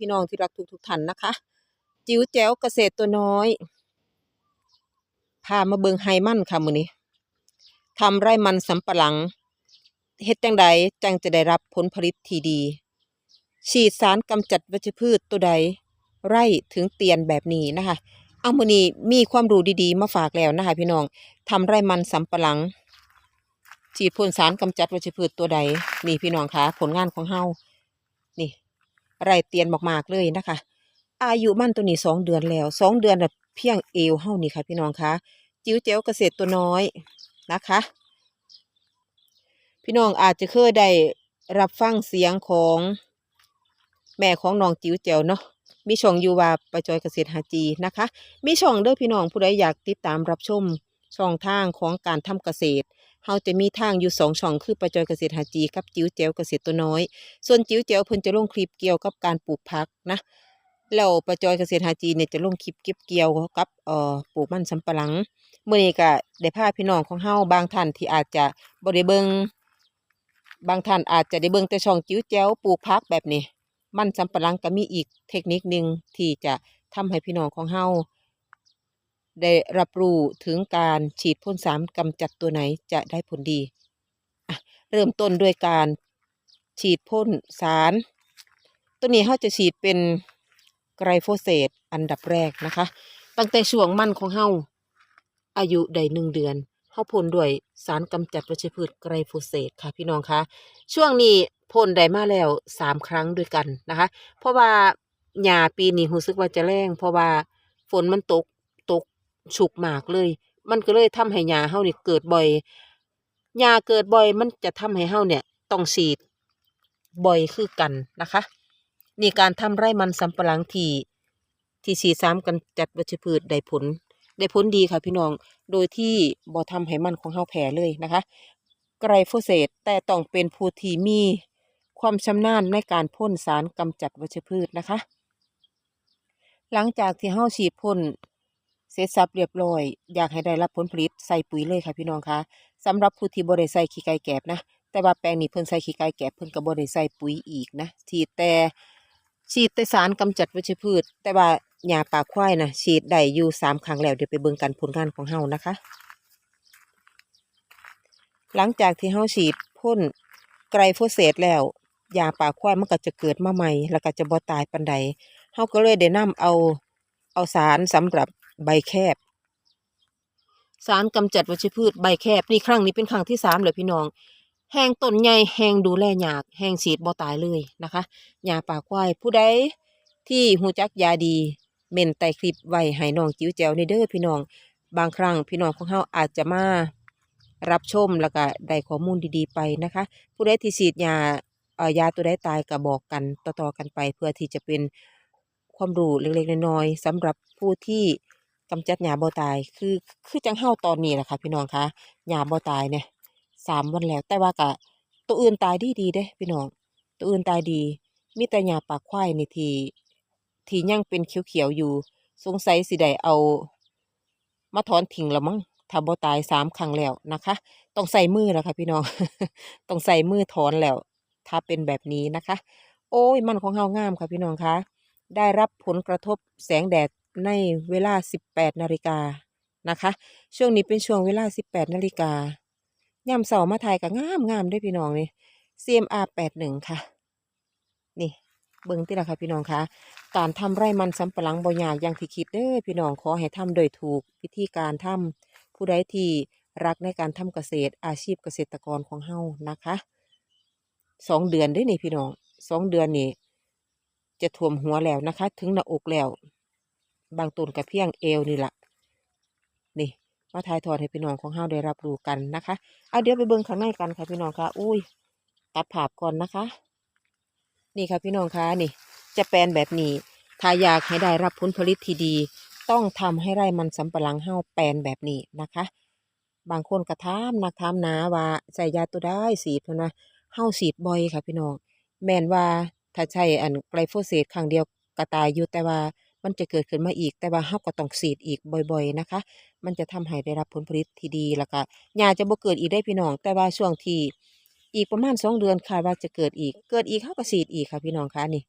พี่น้องที่รักทุกทุกท่านนะคะ จิ๋วแจ๋วเกษตรตัวน้อยพามาเบิงไฮมันค่ะมื้อนี้ทำไร่มันสำปะหลังเฮ็ดจังใดจังจะได้รับผลผลิตที่ดี ฉีดสารกำจัดวัชพืชตัวใด ไร่ถึงเตียนแบบนี้นะคะ เอามื้อนี้มีความรู้ดีๆ มาฝากแล้วนะคะพี่น้องทำไร่มันสำปะหลัง ฉีดพ่นสารกำจัดวัชพืชตัวใด นี่พี่น้องคะผลงานของเฮานี่ ไรเตียนมากๆเลยนะคะ อายุมันตัวนี้สองเดือนแล้วสองเดือนน่ะเพียงเอวเฮานี่ค่ะ พี่น้องคะจิ๋วเจ๋วเกษตรตัวน้อยนะคะ พี่น้องอาจจะเคยได้รับฟังเสียงของแม่ของน้องจิ๋วเจ๋วเนาะมีช่องอยู่ว่าประจอยเกษตรหาจีนะคะ มีช่องเด้อพี่น้องผู้ใดอยากติดตามรับชมช่องทางของการทำเกษตร เฮาจะมีทางอยู่สองช่องคือประจอยเกษตรหาจีกับจิ๋วเจ๋วเกษตรตัวน้อย ส่วนจิ๋วเจ๋วเพิ่นจะลงคลิปเกี่ยวกับการปลูกผักนะแล้วประจอยเกษตรหาจีเนี่ยจะลงคลิปเก็บเกี่ยวกับเอ่อปลูกมันสำปะหลังเมื่อนี้ก็ได้พาพี่น้องของเฮาบางท่านที่อาจจะบ่ได้เบิ่งบางท่านอาจจะได้เบิ่งแต่ช่องจิ๋วแจ๋วปลูกผักแบบนี้ มันสำปะหลังก็มีอีกเทคนิคหนึ่งที่จะทำให้พี่น้องของเฮา ได้รับรู้ถึงการฉีดพ่นสารกำจัดตัวไหนจะได้ผลดี เริ่มต้นด้วยการฉีดพ่นสาร ตัวนี้เขาจะฉีดเป็นไกรโฟเซตอันดับแรกนะคะ ตั้งแต่ช่วงมั่นของเฮาอายุได้หนึ่งเดือนเฮาพ่นด้วยสารกำจัดวัชพืชไกรโฟเซตค่ะพี่น้องคะช่วงนี้พ่นได้มาแล้วสามครั้งด้วยกันนะคะ เพราะว่าหญ้าปีนี้รู้สึกว่าจะแรงเพราะว่าฝนมันตก ฉุกมากเลย มันก็เลยทำให้หญ้าเฮานี่เกิดบ่อยหญ้าเกิดบ่อยมันจะทำให้เฮาเนี่ยต้องฉีดบ่อยคือกันนะคะนี่การทำไร่มันสำปะหลังที่ที่สีดซ้ำกันจัดวัชพืชได้ผล ได้ผลดีค่ะพี่น้องโดยที่บ่ทำให้มันของเฮาแผ่เลยนะคะไกรโฟเซตแต่ต้องเป็นผู้ที่มีความชำนาญในการพ่นสารกำจัดวัชพืชนะคะ หลังจากที่เฮาฉีดพ่น เสร็จสับเรียบร้อย อยากให้ได้รับผลผลิตใส่ปุ๋ยเลยค่ะพี่น้องคะสำหรับผู้ที่บ่ได้ใส่ขี้ไก่แกบนะ แต่ว่าแปลงนี้เพิ่นใส่ขี้ไก่แกบเพิ่นก็บ่ได้ใส่ปุ๋ยอีกนะฉีดแต่ฉีดแต่สารกำจัดวัชพืช แต่ว่าหญ้าป่าควายนะฉีดได้อยู่สามครั้งแล้วเดี๋ยวไปเบิ่งกันผลงานของเฮานะคะ หลังจากที่เฮาฉีดพ่นไกรโฟเซตแล้วยาป่าควายมันก็จะเกิดมาใหม่ แล้วก็จะบ่ตายปานใดเฮาก็เลยได้นำเอาเอาสารสำหรับ ใบแคบ สารกำจัดวัชพืชใบแคบนี่ครั้งนี้เป็นครั้งที่สามเลยพี่น้อง แหงต้นใหญ่แหงดูแลยากแหงฉีดบ่ตายเลยนะคะยาป่าควายผู้ใดที่หูจักยาดีเม่นไตคลิปไว้ให้น้องจิ๋วแจวในเด้อพี่น้อง บางครั้งพี่น้องของเฮาอาจจะมารับชมแล้วก็ได้ข้อมูลดีๆไปนะคะ ผู้ใดที่ฉีดยาเอ่อยาตัวใดตายก็บอกกันต่อๆกันไป เพื่อที่จะเป็นความรู้เล็กๆน้อยๆสำหรับผู้ที่ กำจัดหยาบ่ตาย คือคือจังเฮาตอนนี้แหละค่ะ พี่น้องคะหยาบ่ตายเนี่ยสามวันแล้ว แต่ว่าก็ตัวอื่นตายดีดีเด้ พี่น้อง ตัวอื่นตายดี มีแต่ยาปากควายนี่ทีทียังเป็นเขียวๆอยู่ สงสัยสิได้เอา มาถอนทิ้งแล้วมั้งถ้าบ่ตายสามครั้งแล้วนะคะ ต้องใส่มือแล้วค่ะ พี่น้อง ต้องใส่มือถอนแล้ว ถ้าเป็นแบบนี้นะคะ โอ้ยมันของเฮางามค่ะพี่น้องคะได้รับผลกระทบแสงแดด ในเวลา 18นาฬิกานะคะ ช่วงนี้เป็นช่วงเวลา 18นาฬิกายามเสามาถ่ายก็งามงามด้อพี่น้องนี่ CMR 81ค่ะ นี่เบิ่งติละค่ะพี่น้องคะการทำไร่มันสำปะหลังบ่ยากอย่างที่คิดเด้อพี่น้องขอให้ทำโดยถูกวิธีการทำผู้ใดที่รักในการทำเกษตรอาชีพเกษตรกรของเฮานะคะสองเดือนได้นี่พี่น้องสองเดือนนี่จะท่วมหัวแล้วนะคะ ถึงหน้าอกแล้ว บางต้นกระเพียงเอวนี่แหละนี่มาถ่ายทอดให้พี่น้องของเฮาได้รับรู้กันนะคะ เอาเดี๋ยวไปเบิ่งข้างในกันค่ะพี่น้องคะอุ้ยตัดภาพก่อนนะคะ นี่ค่ะพี่น้องคะนี่ จะแปลนแบบนี้ ถ้าอยากให้ได้รับผลผลิตที่ดี ต้องทำให้ไร่มันสำปะหลังเฮาแปลนแบบนี้นะคะ บางคนกระทามนักทามนาว่าใส่ยาตัวได้สีเพิ่นว่าเฮาสีดบ่อยค่ะพี่น้อง แม่นว่าถ้าใช้อันไกลโฟเสตครั้งเดียวก็ตายอยู่แต่ว่า มันจะเกิดขึ้นมาอีก แต่ว่าเฮาก็ต้องสีดอีกบ่อย ๆนะคะ มันจะทำให้ได้รับผลผลิตที่ดีแล้วก็หญ้าจะบ่เกิดอีกได้พี่น้อง แต่ว่าช่วงที่อีกประมาณสองเดือนค่ะว่าจะเกิดอีก เกิดอีกเฮาก็สีดอีกค่ะพี่น้องคะนี่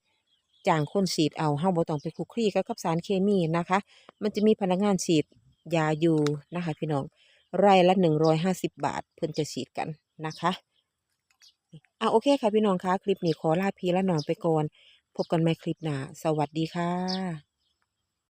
จางคนสีดเอาเฮาบ่ต้องไปคุกคีกับสารเคมีนะคะ มันจะมีพนักงานสีดยาอยู่นะคะ พี่น้องไร่ละหนึ่งร้อยห้าสิบบาท เพื่นจะฉีดกันนะคะอะโอเคค่ะพี่น้องคะคลิปนี้ขอลาพี่และน้องไปก่อน พบกันใหม่คลิปหน้า สวัสดีค่ะ